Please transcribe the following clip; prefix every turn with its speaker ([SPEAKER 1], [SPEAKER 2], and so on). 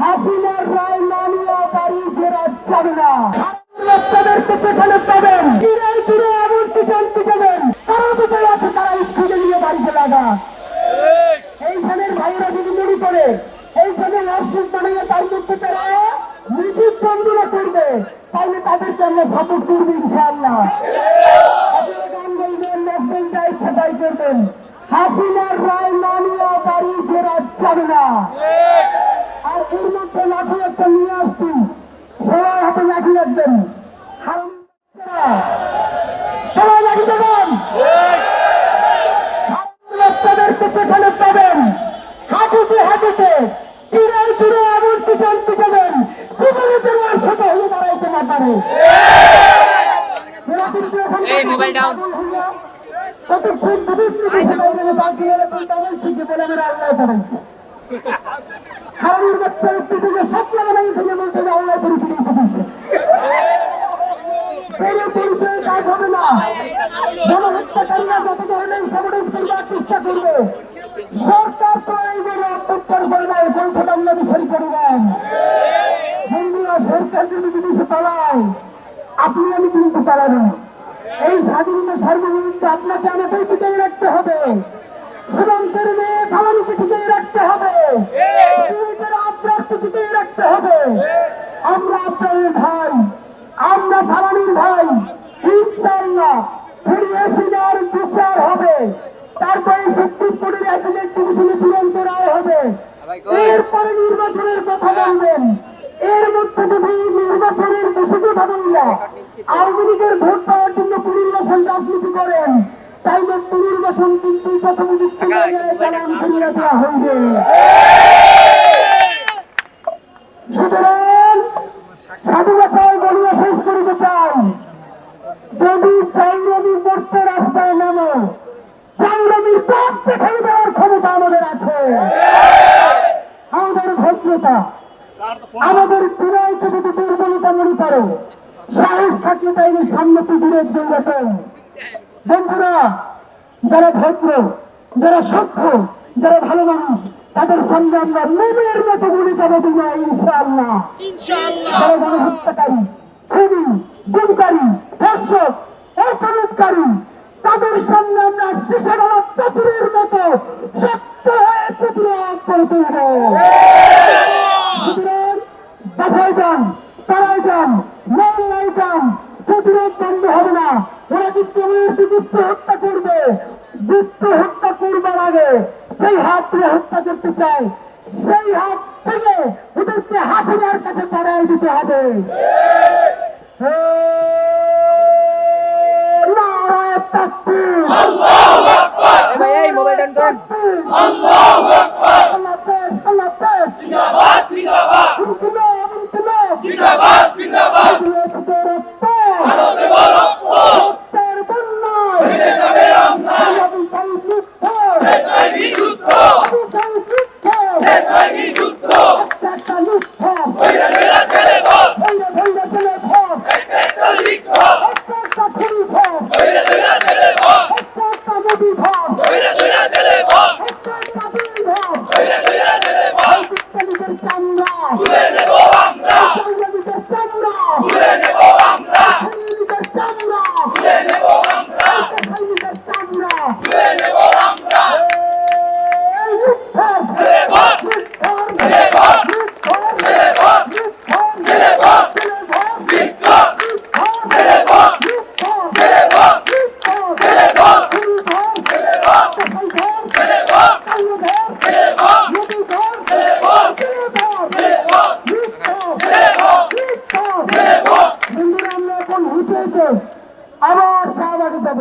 [SPEAKER 1] হাসিনার রায় না নিয়ে বাড়ি ফেরা যাবে না। বাচ্চাদেরকে সেখানে পাবেন। ফিরে ফিরে এমন পিছন পিছাবেন তারা তো যারা আছে তারা স্কুলে নিয়ে বাড়িতে লাগা। এইখানের ভাইরা যদি মনে করে এইখানে রাষ্ট্র বানিয়ে তার মধ্যে তারা নিজের বন্ধুরা করবে তাহলে তাদেরকে আমরা সাপোর্ট করব ইনশাআল্লাহ। আপনারা গান গাইবেন নাচবেন যা ইচ্ছা তাই করবেন। হাসিনার রায় না নিয়ে বাড়ি ফেরা যাবে না। এর মধ্যে লাঠি একটা নিয়ে আসছি। সবাই হাতে লাঠি রাখবেন। সবাই লাঠি দেবেন। বাচ্চাদেরকে সেখানে পাবেন হাঁটুতে হাঁটুতে তীরে তীরে এমন পিছন পিছাবেন। জীবনে তোমার সাথে হয়ে দাঁড়াইতে না পারে।
[SPEAKER 2] এই, মোবাইল ডাউন।
[SPEAKER 1] এরকম ডাবল থেকে বলে আমার আল্লাহ করেছে হারানোর বাচ্চা একটু থেকে স্বপ্ন বানাই থেকে বলতে হবে আল্লাহ ফিরে দিয়েছে। কোনো পরিচয় কাজ হবে না। গণহত্যাকারীরা যত ধরনের সংগঠন করবার চেষ্টা করবে, সরকার এইভাবে অত্যাচার করবে সংখ্যা বাংলাদেশ সরি করবেন বন্ধুরা সরকার যদি জিনিস চালায় আপনি আমি কিন্তু চালাবো না। এই স্বাধীনতা সার্বভৌমত্ব আপনাকে আমাকে টিকিয়ে রাখতে হবে। সীমান্তের তারপরে সুপ্রিম কোর্টের অ্যাপিলেট চূড়ান্ত রায় হবে। এরপরে নির্বাচনের কথা বলবেন। এর মধ্যে যদি নির্বাচনের বেশি কথা বললা আওয়ামী লীগের ভোট পাওয়ার জন্য পুনর্বাসন রাজনীতি করেন। তাইলে পুনর্বাসন কিন্তু প্রথম চালান ফিরিয়ে দেওয়া হইবে। সুতরাং সাধু ভাষায় বলিয়া শেষ করিতে চাই। যদি চাইরবি করতে রাস্তায় নামো চাইরবির পথ দেখাই দেওয়ার ক্ষমতা আমাদের আছে। আমাদের ভদ্রতা আমাদের বিনয়কে যদি দুর্বলতা মনে করো সাহস থাকলে তাইলে বন্ধুরা যারা ভদ্র যারা সভ্য যারা ভালো মানুষ তাদের সঙ্গে আমরা মেমের মতো বলে যাব বিনা ইনশাআল্লাহ। যারা গণহত্যাকারী ধর্ষক তাদের সামনে আমরা প্রচুরের মতো সত্য হয়ে প্রতিরোধ করে তুলব। সুতরাং বাসায় যান পাড়ায় যান মহল্লায় যান প্রতিরোধ বন্ধ হবে না। ওরা কিন্তু আমাদেরকে গুপ্ত হত্যা করবে। গুপ্ত হত্যা করবার আগে সেই হাত ধরে হত্যা করতে চায়। সেই হাত থেকে ওদেরকে হাসিনার কাছে পাড়ায় দিতে হবে।
[SPEAKER 2] এই মোবাইল
[SPEAKER 3] আইনি যুদ্ধ
[SPEAKER 1] একটা একটা যুদ্ধ
[SPEAKER 3] কইরা কইরা ছেলে ভোট
[SPEAKER 1] ভৈরে ভৈরে ছেলে ভোট
[SPEAKER 3] একটা লিখব
[SPEAKER 1] একটা একটা খুনি ভোট
[SPEAKER 3] কইরা কইরা ছেলে ভোট
[SPEAKER 1] একটা একটা মোদি ভোট
[SPEAKER 3] কইরা কইরা ছেলে ভোট
[SPEAKER 1] একটা একটা বিল ভোট
[SPEAKER 3] কইরা কইরা ছেলে ভোট
[SPEAKER 1] বিজ্ঞানীদের চামড়া
[SPEAKER 3] তুলে নেব আমরা
[SPEAKER 1] বৈজ্ঞানিকের চামড়া
[SPEAKER 3] তুলে নেব আমরা
[SPEAKER 1] সৈনিকের চামড়া
[SPEAKER 3] তুলে নেব আমরা
[SPEAKER 1] সৈনিকের চামড়া
[SPEAKER 3] তুলে নেব আমরা
[SPEAKER 1] এই মিথ্যার
[SPEAKER 3] ছেলে ভোট
[SPEAKER 1] মিথ্যার
[SPEAKER 3] ছেলে ভোট
[SPEAKER 1] মিথ্যার
[SPEAKER 3] ছেলে ভোট
[SPEAKER 1] মিথ্যার
[SPEAKER 3] ছেলে ভোট
[SPEAKER 1] ছেলে ভোট
[SPEAKER 3] বিক্ষোভ
[SPEAKER 1] মিথ্যার
[SPEAKER 3] ছেলে ভোট
[SPEAKER 1] মিথ্যার
[SPEAKER 3] ছেলে ভোট
[SPEAKER 1] মিথ্যার
[SPEAKER 3] ছেলে ভোট
[SPEAKER 1] খুনি ভোট
[SPEAKER 3] ছেলে ভোট
[SPEAKER 1] কসাই ভোট
[SPEAKER 3] ছেলে ভোট
[SPEAKER 1] কালো ভোট
[SPEAKER 3] ছেলে ভোট
[SPEAKER 1] মোদি ভোট
[SPEAKER 3] ছেলে ভোট
[SPEAKER 1] ছেলে ভোট
[SPEAKER 3] ছেলে ভোট
[SPEAKER 1] মিথ্যার
[SPEAKER 3] ছেলে ভোট
[SPEAKER 1] মিথ্যার
[SPEAKER 3] ছেলে ভোট
[SPEAKER 1] বন্ধুরা আমরা এখন হেঁটে আবার শাহবাগে যাব